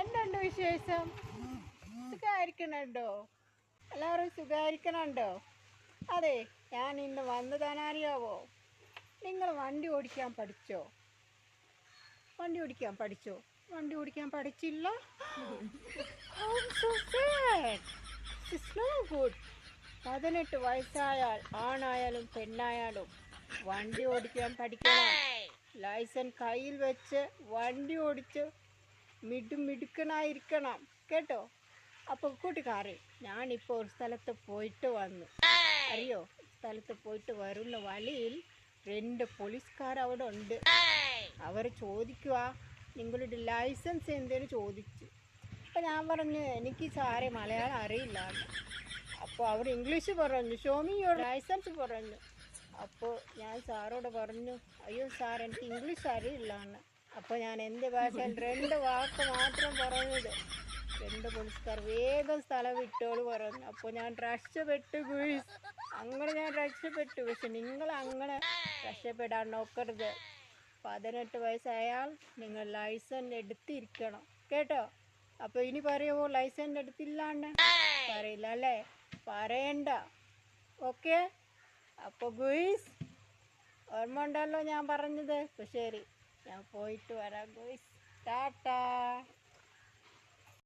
എന്തുണ്ട് വിശേഷം? സുഖമായിരിക്കണുണ്ടോ എല്ലാവരും സുഖമായിരിക്കണുണ്ടോ അതെ ഞാൻ ഇന്ന് വന്നതാണറിയാവോ നിങ്ങൾ വണ്ടി ഓടിക്കാൻ പഠിച്ചോ? വണ്ടി ഓടിക്കാൻ പഠിച്ചോ? വണ്ടി ഓടിക്കാൻ പഠിച്ചില്ല? No good. പതിനെട്ട് വയസ്സായാൽ ആണായാലും പെണ്ണായാലും വണ്ടി ഓടിക്കാൻ പഠിക്കണം. ലൈസൻസ് കയ്യിൽ വെച്ച് വണ്ടി ഓടിച്ച് മിടു മിടുക്കനായിരിക്കണം. കേട്ടോ? അപ്പോൾ കൂട്ടുകാരെ ഞാനിപ്പോൾ ഒരു സ്ഥലത്ത് പോയിട്ട് വന്നു. അറിയോ? സ്ഥലത്ത് പോയിട്ട് വരുന്ന വഴിയിൽ രണ്ട് പോലീസുകാർ അവിടെ ഉണ്ട്. അവർ ചോദിക്കുക നിങ്ങളുടെ ലൈസൻസ് എന്തേലും ചോദിച്ചു. അപ്പോൾ ഞാൻ പറഞ്ഞു എനിക്ക് സാറെ മലയാളം അറിയില്ല അപ്പോൾ അവർ ഇംഗ്ലീഷ് പറഞ്ഞു ഷോമിയോ ലൈസൻസ് പറഞ്ഞു. അപ്പോൾ ഞാൻ സാറോട് പറഞ്ഞു അയ്യോ സാർ എനിക്ക് ഇംഗ്ലീഷ് അറിയില്ല എന്ന് അപ്പോൾ ഞാൻ എന്റെ ഭാഷയിൽ രണ്ട് വാക്ക് മാത്രം പറഞ്ഞത്. രണ്ട് പുരസ്കാർ വേഗം സ്ഥലം വിട്ടോളൂ പറഞ്ഞു. അപ്പോൾ ഞാൻ രക്ഷപ്പെട്ടു ഗുയിസ് അങ്ങനെ ഞാൻ രക്ഷപ്പെട്ടു. പക്ഷെ നിങ്ങൾ അങ്ങനെ രക്ഷപ്പെടാൻ നോക്കരുത്. പതിനെട്ട് വയസ്സായാൽ നിങ്ങൾ ലൈസൻസ് എടുത്തിരിക്കണം. കേട്ടോ? അപ്പോൾ ഇനി പറയുമോ ലൈസൻസ് എടുത്തില്ലാണ്ട്? പറയില്ല അല്ലേ? പറയണ്ട. ഓക്കെ? അപ്പോൾ ഗുയിസ് ഓർമ്മ ഉണ്ടല്ലോ ഞാൻ പറഞ്ഞത്? ശരി. ഞാൻ പോയിട്ട് വരാം ഗുയിസ് ടാറ്റാ